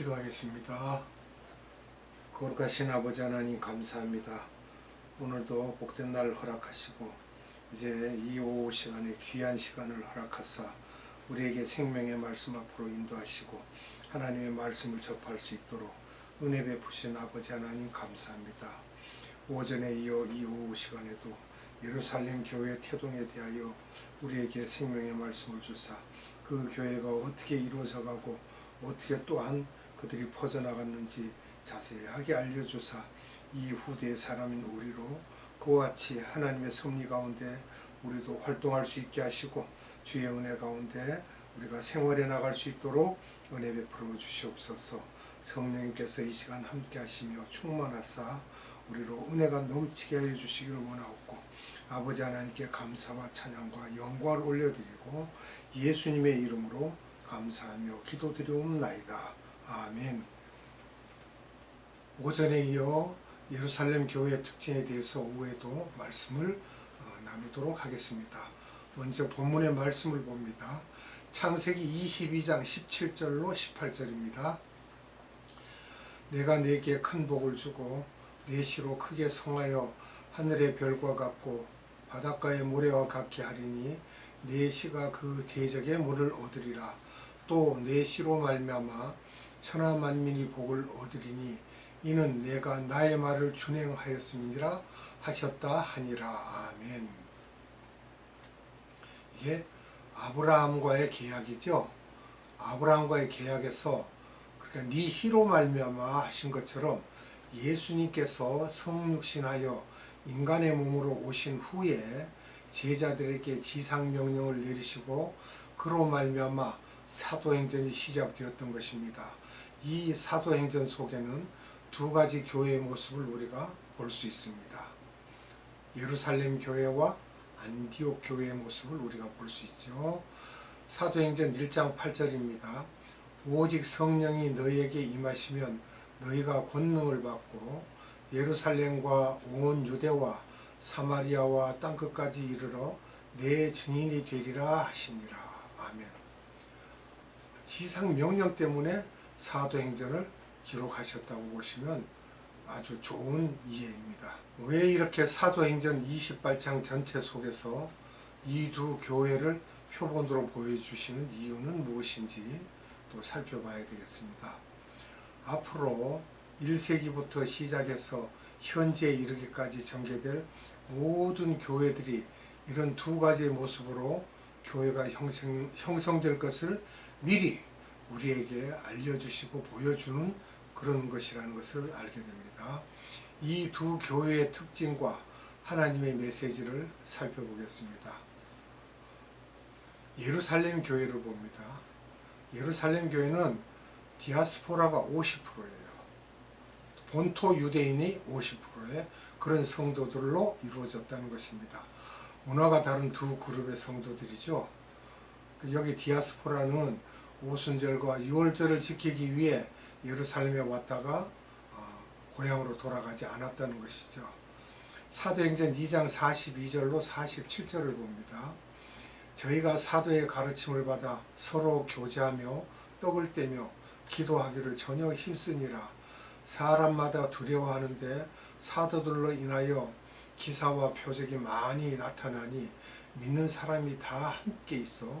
기도하겠습니다. 거룩하신 아버지 하나님 감사합니다. 오늘도 복된 날 허락하시고 이제 이 오후 시간에 귀한 시간을 허락하사 우리에게 생명의 말씀 앞으로 인도하시고 하나님의 말씀을 접할 수 있도록 은혜 베푸신 아버지 하나님 감사합니다. 오전에 이어 이 오후 시간에도 예루살렘 교회 태동에 대하여 우리에게 생명의 말씀을 주사 그 교회가 어떻게 이루어져 가고 어떻게 또한 그들이 퍼져나갔는지 자세하게 알려주사 이 후대의 사람인 우리로 그와 같이 하나님의 섭리 가운데 우리도 활동할 수 있게 하시고 주의 은혜 가운데 우리가 생활해 나갈 수 있도록 은혜 베풀어 주시옵소서 성령님께서 이 시간 함께 하시며 충만하사 우리로 은혜가 넘치게 하여 주시기를 원하옵고 아버지 하나님께 감사와 찬양과 영광을 올려드리고 예수님의 이름으로 감사하며 기도드리옵나이다. 아멘. 오전에 이어 예루살렘 교회의 특징에 대해서 오후에도 말씀을 어, 나누도록 하겠습니다. 먼저 본문의 말씀을 봅니다. 창세기 22장 17절로 18절입니다. 내가 네게 큰 복을 주고 네 시로 크게 성하여 하늘의 별과 같고 바닷가의 모래와 같게 하리니 네 시가 그 대적의 물을 얻으리라 또 네 시로 말미암아 천하 만민이 복을 얻으리니 이는 내가 나의 말을 준행하였음이니라 하셨다 하니라. 아멘. 이게 아브라함과의 계약이죠. 아브라함과의 계약에서 그러니까 네 시로 말미암아 하신 것처럼 예수님께서 성육신하여 인간의 몸으로 오신 후에 제자들에게 지상 명령을 내리시고 그로 말미암아 사도행전이 시작되었던 것입니다. 이 사도행전 속에는 두 가지 교회의 모습을 우리가 볼 수 있습니다. 예루살렘 교회와 안디옥 교회의 모습을 우리가 볼 수 있죠. 사도행전 1장 8절입니다. 오직 성령이 너희에게 임하시면 너희가 권능을 받고 예루살렘과 온 유대와 사마리아와 땅 끝까지 이르러 내 증인이 되리라 하시니라. 아멘. 지상 명령 때문에 사도행전을 기록하셨다고 보시면 아주 좋은 이해입니다. 왜 이렇게 사도행전 28장 전체 속에서 이 두 교회를 표본으로 보여주시는 이유는 무엇인지 또 살펴봐야 되겠습니다. 앞으로 1세기부터 시작해서 현재에 이르기까지 전개될 모든 교회들이 이런 두 가지의 모습으로 교회가 형성, 형성될 것을 미리 우리에게 알려주시고 보여주는 그런 것이라는 것을 알게 됩니다. 이 두 교회의 특징과 하나님의 메시지를 살펴보겠습니다. 예루살렘 교회를 봅니다. 예루살렘 교회는 디아스포라가 50%예요. 본토 유대인이 50%의 그런 성도들로 이루어졌다는 것입니다. 문화가 다른 두 그룹의 성도들이죠. 그 여기 디아스포라는 오순절과 유월절을 지키기 위해 예루살렘에 왔다가 어, 고향으로 돌아가지 않았다는 것이죠. 사도행전 2장 42절로 47절을 봅니다. 저희가 사도의 가르침을 받아 서로 교제하며 떡을 떼며 기도하기를 전혀 힘쓰니라. 사람마다 두려워하는데 사도들로 인하여 기사와 표적이 많이 나타나니 믿는 사람이 다 함께 있어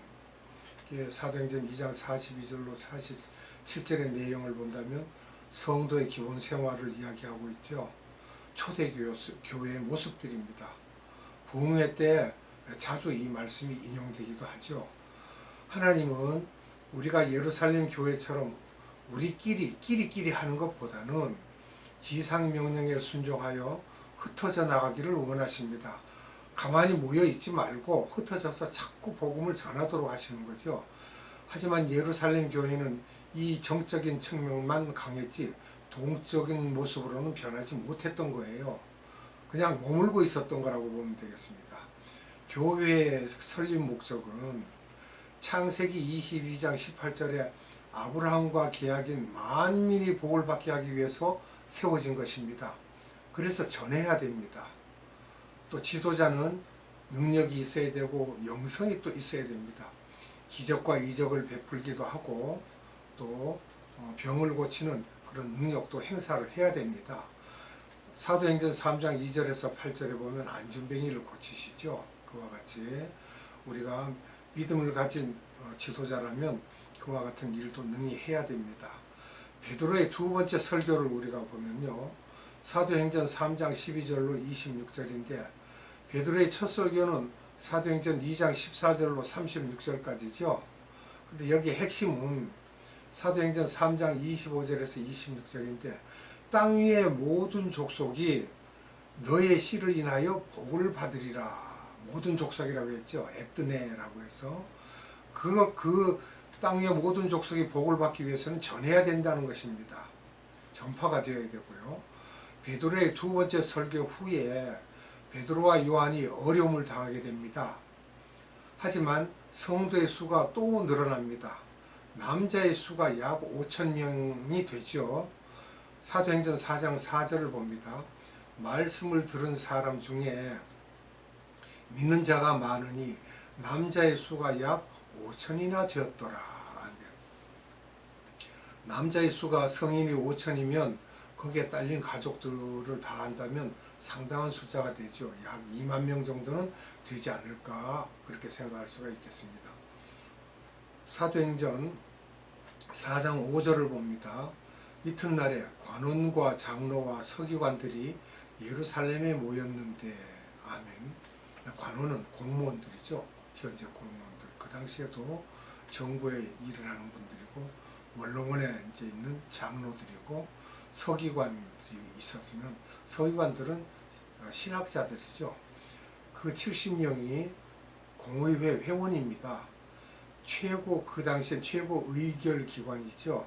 이게 사도행전 2장 42절로 47절의 내용을 본다면 성도의 기본 생활을 이야기하고 있죠. 초대교회의 모습들입니다. 부흥회 때 자주 이 말씀이 인용되기도 하죠. 하나님은 우리가 예루살렘 교회처럼 우리끼리 끼리끼리 하는 것보다는 지상 명령에 순종하여 흩어져 나가기를 원하십니다. 가만히 모여 있지 말고 흩어져서 자꾸 복음을 전하도록 하시는 거죠. 하지만 예루살렘 교회는 이 정적인 측면만 강했지 동적인 모습으로는 변하지 못했던 거예요. 그냥 머물고 있었던 거라고 보면 되겠습니다. 교회의 설립 목적은 창세기 22장 18절에 아브라함과 계약인 만민이 복을 받게 하기 위해서 세워진 것입니다. 그래서 전해야 됩니다. 또 지도자는 능력이 있어야 되고 영성이 또 있어야 됩니다. 기적과 이적을 베풀기도 하고 또 어, 병을 고치는 그런 능력도 행사를 해야 됩니다. 사도행전 3장 2절에서 8절에 보면 안진뱅이를 고치시죠. 그와 같이 우리가 믿음을 가진 어, 지도자라면 그와 같은 일도 능히 해야 됩니다. 베드로의 두 번째 설교를 우리가 보면요. 사도행전 3장 12절로 26절인데 베드로의 첫 설교는 사도행전 2장 14절로 36절까지죠. 근데 여기 핵심은 사도행전 3장 25절에서 26절인데 땅 위의 모든 족속이 너의 씨를 인하여 복을 받으리라. 모든 족속이라고 했죠. 에뜨네라고 해서 그, 그 땅의 모든 족속이 복을 받기 위해서는 전해야 된다는 것입니다. 전파가 되어야 되고요. 베드로의 두 번째 설교 후에 베드로와 요한이 어려움을 당하게 됩니다. 하지만 성도의 수가 또 늘어납니다. 남자의 수가 약 5천 명이 되죠. 사도행전 4장 4절을 봅니다. 말씀을 들은 사람 중에 믿는 자가 많으니 남자의 수가 약 5천이나 되었더라. 남자의 수가 성인이 5천이면 거기에 딸린 가족들을 다 한다면 상당한 숫자가 되죠. 약 2만 명 정도는 되지 않을까 그렇게 생각할 수가 있겠습니다. 사도행전 4장 5절을 봅니다. 이튿날에 관원과 장로와 서기관들이 예루살렘에 모였는데 아멘. 관원은 공무원들이죠. 현재 공무원들. 그 당시에도 정부에 일을 하는 분들이고 원로원에 이제 있는 장로들이고 서기관들이 있었으면 서기관들은 신학자들이죠. 그 70명이 공의회 회원입니다. 최고 그 당시엔 최고 의결 기관이죠.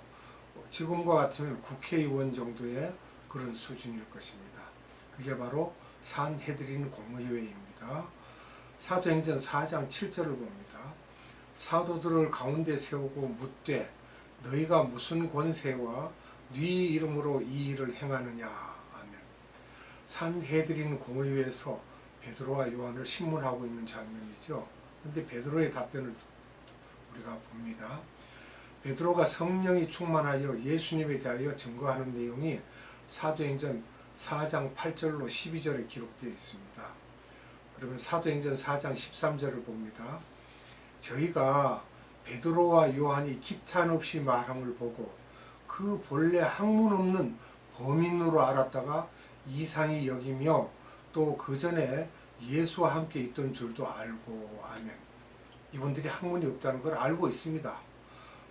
지금과 같으면 국회의원 정도의 그런 수준일 것입니다. 그게 바로 산헤드린 공의회입니다. 사도행전 4장 7절을 봅니다. 사도들을 가운데 세우고 묻되 너희가 무슨 권세와 네 이름으로 이 일을 행하느냐 하면 산헤드린 공의회에서 베드로와 요한을 신문하고 있는 장면이죠. 근데 베드로의 답변을 우리가 봅니다. 베드로가 성령이 충만하여 예수님에 대하여 증거하는 내용이 사도행전 4장 8절로 12절에 기록되어 있습니다. 그러면 사도행전 4장 13절을 봅니다. 저희가 베드로와 요한이 기탄 없이 말함을 보고 그 본래 학문 없는 범인으로 알았다가 이상히 여기며 또 그 전에 예수와 함께 있던 줄도 알고 아멘. 이분들이 학문이 없다는 걸 알고 있습니다.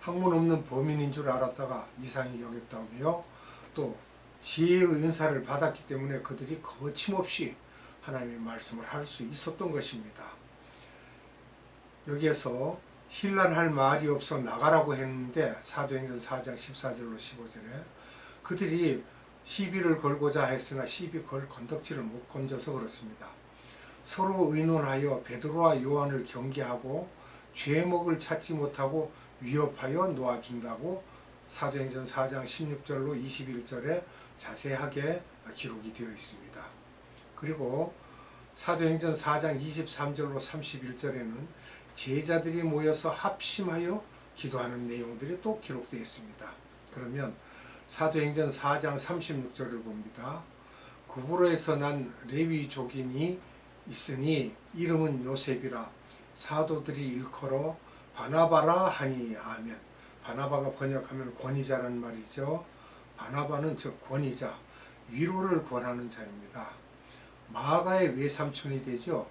학문 없는 범인인 줄 알았다가 이상히 여겼다며 또 지혜의 은사를 받았기 때문에 그들이 거침없이 하나님의 말씀을 할 수 있었던 것입니다. 여기에서 힐난할 말이 없어 나가라고 했는데 사도행전 4장 14절로 15절에 그들이 시비를 걸고자 했으나 시비 걸 건덕지를 못 건져서 그렇습니다. 서로 의논하여 베드로와 요한을 경계하고 죄목을 찾지 못하고 위협하여 놓아준다고 사도행전 4장 16절로 21절에 자세하게 기록이 되어 있습니다. 그리고 사도행전 4장 23절로 31절에는 제자들이 모여서 합심하여 기도하는 내용들이 또 기록되어 있습니다. 그러면 사도행전 4장 36절을 봅니다. 구브로에서 난 레위 족인이 있으니 이름은 요셉이라 사도들이 일컬어 바나바라 하니 아멘. 바나바가 번역하면 권위자란 말이죠. 바나바는 즉 권위자, 위로를 권하는 자입니다. 마가의 외삼촌이 되죠.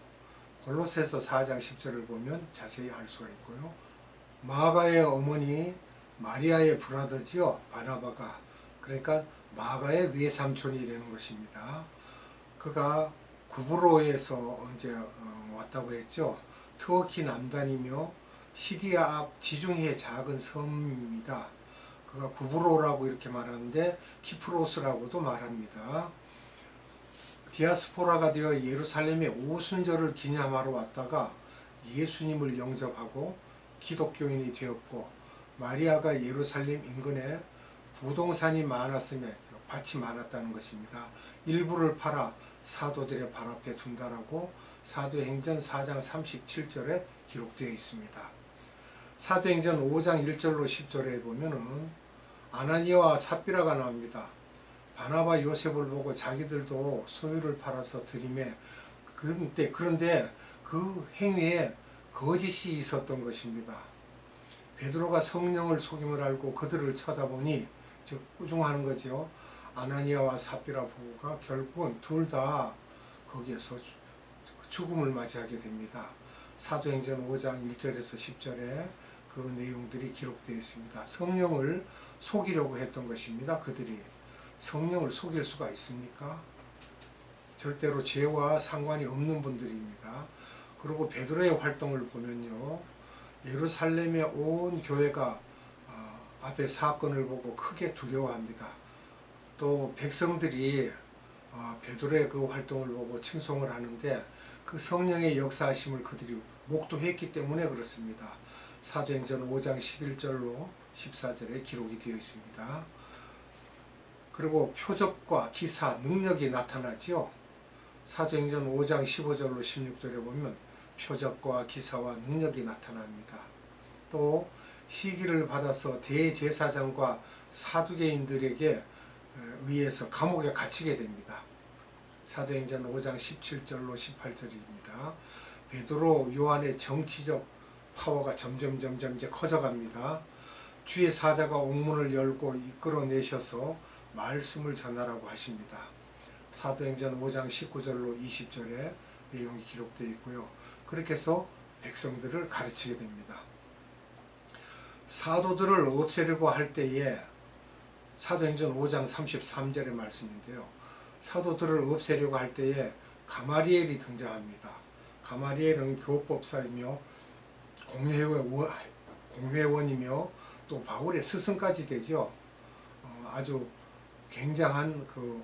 골로새서 4장 10절을 보면 자세히 알 수가 있고요. 마가의 어머니 마리아의 브라더지요. 바나바가. 그러니까 마가의 외삼촌이 되는 것입니다. 그가 구브로에서 언제 어, 왔다고 했죠. 터키 남단이며 시리아 앞 지중해 작은 섬입니다. 그가 구브로라고 이렇게 말하는데 키프로스라고도 말합니다. 디아스포라가 되어 예루살렘에 오순절을 기념하러 왔다가 예수님을 영접하고 기독교인이 되었고 마리아가 예루살렘 인근에 부동산이 많았으며 밭이 많았다는 것입니다. 일부를 팔아 사도들의 발 앞에 둔다라고 사도행전 4장 37절에 기록되어 있습니다. 사도행전 5장 1절로 10절에 보면은 아나니아와 삽비라가 나옵니다. 바나바 요셉을 보고 자기들도 소유를 팔아서 드림에 그런데 그런데 그 행위에 거짓이 있었던 것입니다. 베드로가 성령을 속임을 알고 그들을 쳐다보니 즉 꾸중하는 거죠. 아나니아와 삽비라 부부가 결국은 둘 다 거기에서 죽음을 맞이하게 됩니다. 사도행전 5장 1절에서 10절에 그 내용들이 기록되어 있습니다. 성령을 속이려고 했던 것입니다. 그들이 성령을 속일 수가 있습니까? 절대로 죄와 상관이 없는 분들입니다. 그리고 베드로의 활동을 보면요. 예루살렘의 온 교회가 어, 앞에 사건을 보고 크게 두려워합니다. 또 백성들이 어, 베드로의 그 활동을 보고 칭송을 하는데 그 성령의 역사하심을 그들이 목도했기 때문에 그렇습니다. 사도행전 5장 11절로 14절에 기록이 되어 있습니다. 그리고 표적과 기사, 능력이 나타나지요. 사도행전 5장 15절로 16절에 보면 표적과 기사와 능력이 나타납니다. 또 시기를 받아서 대제사장과 사두개인들에게 의해서 감옥에 갇히게 됩니다. 사도행전 5장 17절로 18절입니다. 베드로 요한의 정치적 파워가 점점 점점 이제 커져갑니다. 주의 사자가 옥문을 열고 이끌어내셔서 말씀을 전하라고 하십니다. 사도행전 5장 19절로 20절에 내용이 기록되어 있고요. 그렇게 해서 백성들을 가르치게 됩니다. 사도들을 없애려고 할 때에 사도행전 5장 33절의 말씀인데요. 사도들을 없애려고 할 때에 가마리엘이 등장합니다. 가마리엘은 교법사이며 공회원, 공회원이며 또 바울의 스승까지 되죠. 어, 아주 굉장한 그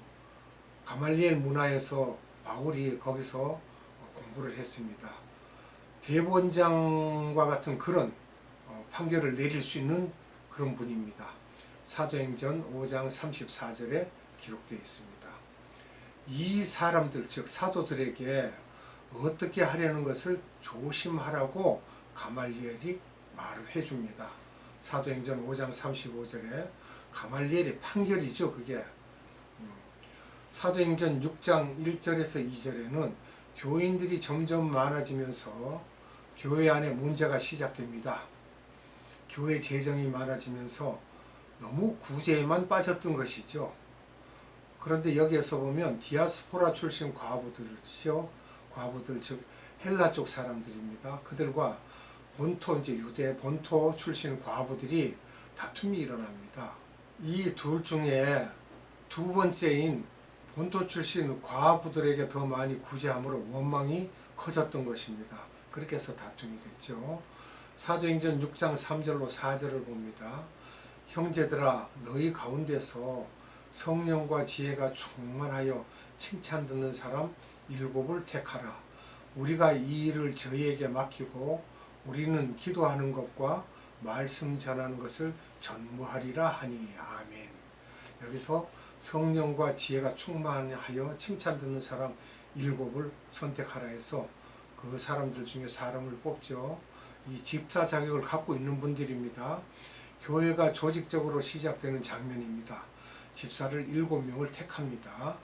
가말리엘 문화에서 바울이 거기서 공부를 했습니다. 대본장과 같은 그런 어, 판결을 내릴 수 있는 그런 분입니다. 사도행전 5장 34절에 기록되어 있습니다. 이 사람들 즉 사도들에게 어떻게 하려는 것을 조심하라고 가말리엘이 말을 해줍니다. 사도행전 5장 35절에 가말리엘의 판결이죠. 그게 음. 사도행전 6장 1절에서 2절에는 교인들이 점점 많아지면서 교회 안에 문제가 시작됩니다. 교회 재정이 많아지면서 너무 구제에만 빠졌던 것이죠. 그런데 여기에서 보면 디아스포라 출신 과부들이죠. 과부들 즉 헬라 쪽 사람들입니다. 그들과 본토 이제 유대 본토 출신 과부들이 다툼이 일어납니다. 이 둘 중에 두 번째인 본토 출신 과부들에게 더 많이 구제함으로 원망이 커졌던 것입니다. 그렇게 해서 다툼이 됐죠. 사도행전 6장 3절로 4절을 봅니다. 형제들아 너희 가운데서 성령과 지혜가 충만하여 칭찬 듣는 사람 일곱을 택하라. 우리가 이 일을 저희에게 맡기고 우리는 기도하는 것과 말씀 전하는 것을 전무하리라 하니 아멘. 여기서 성령과 지혜가 충만하여 칭찬 듣는 사람 일곱을 선택하라 해서 그 사람들 중에 사람을 뽑죠. 이 집사 자격을 갖고 있는 분들입니다. 교회가 조직적으로 시작되는 장면입니다. 집사를 일곱 명을 택합니다.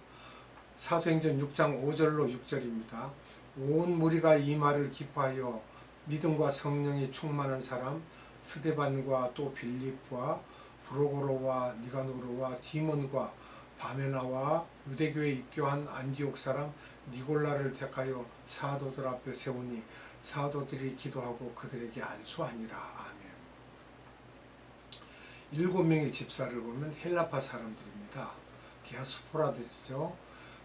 사도행전 6장 5절로 6절입니다. 온 무리가 이 말을 기뻐하여 믿음과 성령이 충만한 사람 스데반과 또 빌립과 브로고로와 니가노르와 디몬과 바메나와 유대교에 입교한 안디옥 사람 니골라를 택하여 사도들 앞에 세우니 사도들이 기도하고 그들에게 안수하니라 아멘. 일곱 명의 집사를 보면 헬라파 사람들입니다. 디아스포라들이죠.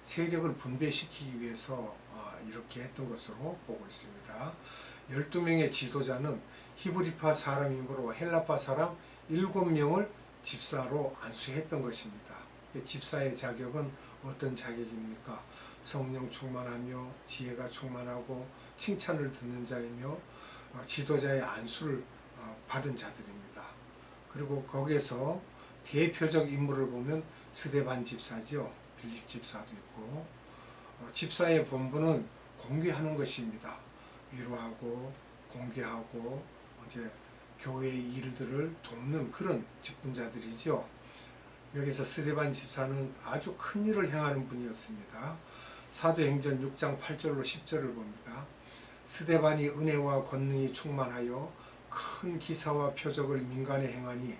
세력을 분배시키기 위해서 아, 이렇게 했던 것으로 보고 있습니다. 12명의 지도자는 히브리파 사람이므로 헬라파 사람 7명을 집사로 안수했던 것입니다. 집사의 자격은 어떤 자격입니까? 성령 충만하며 지혜가 충만하고 칭찬을 듣는 자이며 어, 지도자의 안수를 어, 받은 자들입니다. 그리고 거기에서 대표적 인물을 보면 스데반 집사지요. 빌립 집사도 있고 어, 집사의 본분은 공개하는 것입니다. 위로하고 공개하고 이제 교회의 일들을 돕는 그런 직분자들이죠. 여기서 스데반 집사는 아주 큰 일을 행하는 분이었습니다. 사도행전 6장 8절로 10절을 봅니다. 스데반이 은혜와 권능이 충만하여 큰 기사와 표적을 민간에 행하니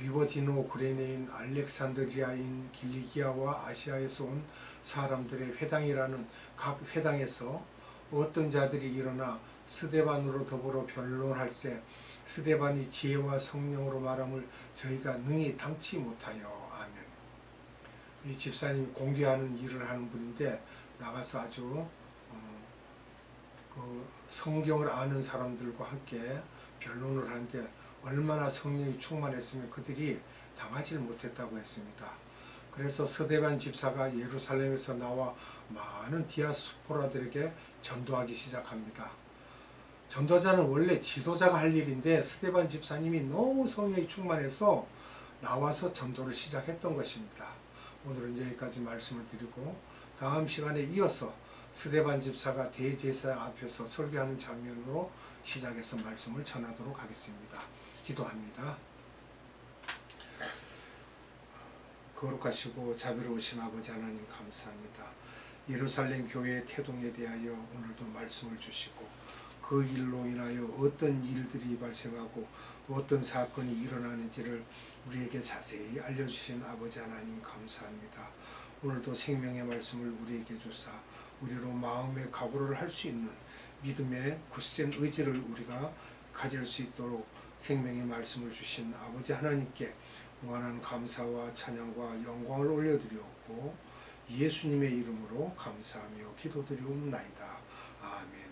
리버디노 구레네인 알렉산드리아인 길리기아와 아시아에서 온 사람들의 회당이라는 각 회당에서 어떤 자들이 일어나 스데반으로 더불어 변론할세 스데반이 지혜와 성령으로 말함을 저희가 능히 당치 못하여 아멘. 이 집사님이 공개하는 일을 하는 분인데 나가서 아주 어, 그 성경을 아는 사람들과 함께 변론을 하는데 얼마나 성령이 충만했으면 그들이 당하지 못했다고 했습니다. 그래서 서대반 집사가 예루살렘에서 나와 많은 디아스포라들에게 전도하기 시작합니다. 전도자는 원래 지도자가 할 일인데 스데반 집사님이 너무 성령이 충만해서 나와서 전도를 시작했던 것입니다. 오늘은 여기까지 말씀을 드리고 다음 시간에 이어서 스데반 집사가 대제사장 앞에서 설교하는 장면으로 시작해서 말씀을 전하도록 하겠습니다. 기도합니다. 거룩하시고 자비로우신 아버지 하나님 감사합니다. 예루살렘 교회의 태동에 대하여 오늘도 말씀을 주시고 그 일로 인하여 어떤 일들이 발생하고 어떤 사건이 일어나는지를 우리에게 자세히 알려주신 아버지 하나님 감사합니다. 오늘도 생명의 말씀을 우리에게 주사 우리로 마음의 각오를 할 수 있는 믿음의 굳센 의지를 우리가 가질 수 있도록 생명의 말씀을 주신 아버지 하나님께 무한한 감사와 찬양과 영광을 올려드리옵고 예수님의 이름으로 감사하며 기도드리옵나이다. 아멘.